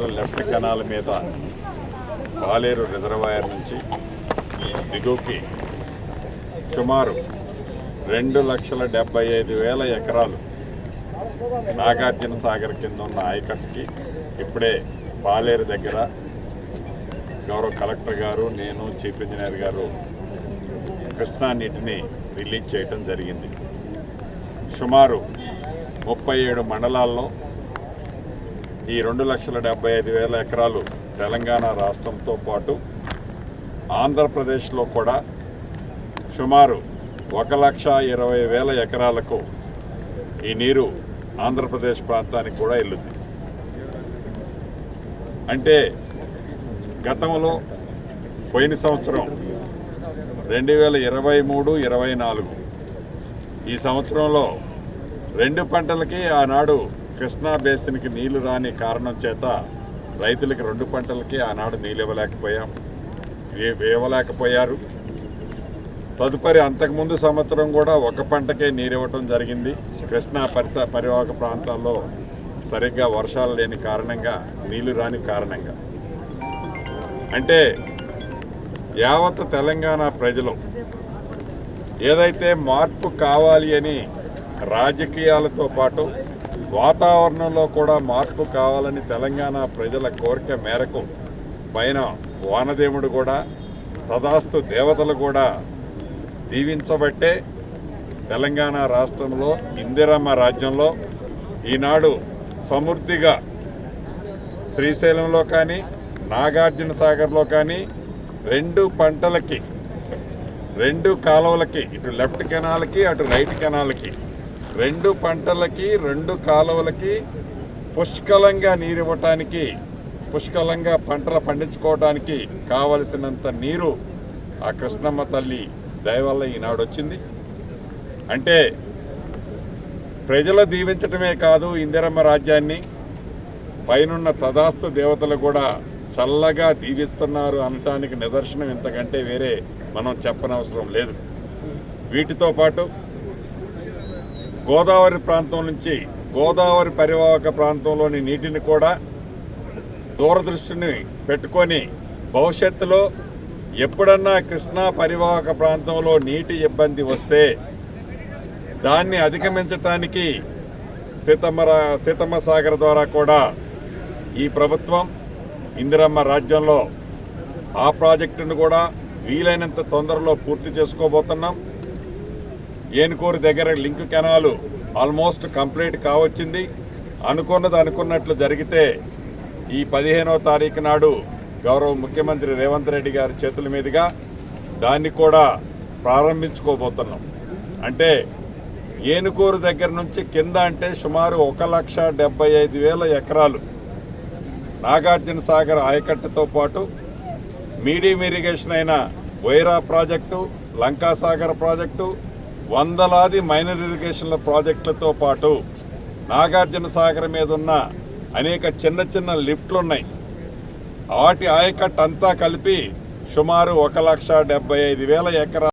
కిలోమీటర్ల left canal మీద పాలేరు reservoir నుంచి దిగువకి సుమారు రెండు లక్షల డెబ్బై ఐదు వేల ఎకరాలు నాగార్జున సాగర్ కింద ఉన్న ఆయకట్టుకి ఇప్పుడే పాలేరు దగ్గర గౌరవ కలెక్టర్ గారు నేను చీఫ్ ఇంజనీర్ గారు కృష్ణా నీటిని రిలీజ్ చేయడం జరిగింది. సుమారు ముప్పై ఏడు మండలాల్లో ఈ రెండు లక్షల డెబ్బై ఐదు వేల ఎకరాలు తెలంగాణ రాష్ట్రంతో పాటు ఆంధ్రప్రదేశ్లో కూడా సుమారు ఒక లక్ష ఇరవై వేల ఎకరాలకు ఈ నీరు ఆంధ్రప్రదేశ్ ప్రాంతానికి కూడా వెళ్ళుద్ది అంటే గతంలో పోయిన సంవత్సరం రెండు వేల ఇరవై మూడు ఇరవై నాలుగు. ఈ సంవత్సరంలో రెండు పంటలకి ఆనాడు కృష్ణా బేసిన్కి నీళ్ళు రాని కారణం చేత రైతులకి రెండు పంటలకి ఆనాడు నీళ్ళు ఇవ్వలేకపోయాం ఇవ్వలేకపోయారు తదుపరి అంతకుముందు సంవత్సరం కూడా ఒక పంటకే నీరు ఇవ్వటం జరిగింది. కృష్ణా పరిస పరివాహక ప్రాంతాల్లో సరిగ్గా వర్షాలు లేని కారణంగా నీళ్ళు రాని కారణంగా. అంటే యావత్ తెలంగాణ ప్రజలు ఏదైతే మార్పు కావాలి అని రాజకీయాలతో పాటు వాతావరణంలో కూడా మార్పు కావాలని తెలంగాణ ప్రజల కోరిక మేరకు పైన వానదేవుడు కూడా తదాస్తు దేవతలు కూడా దీవించబట్టే తెలంగాణ రాష్ట్రంలో ఇందిరమ్మ రాజ్యంలో ఈనాడు సమృద్ధిగా శ్రీశైలంలో కానీ నాగార్జున సాగర్లో కానీ రెండు పంటలకి రెండు కాలువలకి ఇటు లెఫ్ట్ కెనాల్కి అటు రైట్ కెనాల్కి రెండు పంటలకి రెండు కాలువలకి పుష్కలంగా నీరు ఇవ్వటానికి పుష్కలంగా పంటలు పండించుకోవడానికి కావలసినంత నీరు ఆ కృష్ణమ్మ తల్లి దయవల్ల ఈనాడు వచ్చింది. అంటే ప్రజలు దీవించటమే కాదు ఇందిరమ్మ రాజ్యాన్ని పైనున్న తదాస్తు దేవతలు కూడా చల్లగా దీవిస్తున్నారు అనటానికి నిదర్శనం ఇంతకంటే వేరే మనం చెప్పనవసరం లేదు. వీటితో పాటు గోదావరి ప్రాంతం నుంచి గోదావరి పరివాహక ప్రాంతంలోని నీటిని కూడా దూరదృష్టిని పెట్టుకొని భవిష్యత్తులో ఎప్పుడన్నా కృష్ణా పరివాహక ప్రాంతంలో నీటి ఇబ్బంది వస్తే దాన్ని అధిగమించటానికి సీతమ్మ సీతమ్మ సాగర్ ద్వారా కూడా ఈ ప్రభుత్వం ఇందిరమ్మ రాజ్యంలో ఆ ప్రాజెక్టును కూడా వీలైనంత తొందరలో పూర్తి చేసుకోబోతున్నాం. ఏనుకూరు దగ్గర లింక్ కెనాలు ఆల్మోస్ట్ కంప్లీట్ కావచ్చింది. అనుకున్నది అనుకున్నట్లు జరిగితే ఈ పదిహేనవ తారీఖు నాడు గౌరవ ముఖ్యమంత్రి రేవంత్ రెడ్డి గారి చేతుల మీదుగా దాన్ని కూడా ప్రారంభించుకోబోతున్నాం. అంటే ఏనుకూరు దగ్గర నుంచి కింద అంటే సుమారు ఒక లక్ష డెబ్బై ఐదు వేల ఎకరాలు నాగార్జున సాగర్ ఆయకట్టుతో పాటు మీడియం ఇరిగేషన్ అయిన వైరా ప్రాజెక్టు లంకాసాగర్ ప్రాజెక్టు వందలాది మైనర్ ఇరిగేషన్ల ప్రాజెక్టులతో పాటు నాగార్జున సాగర్ మీద ఉన్న అనేక చిన్న చిన్న లిఫ్ట్లు ఉన్నాయి వాటి ఆయకట్ అంతా కలిపి సుమారు ఒక లక్ష డెబ్బై ఐదు వేల ఎకరాలు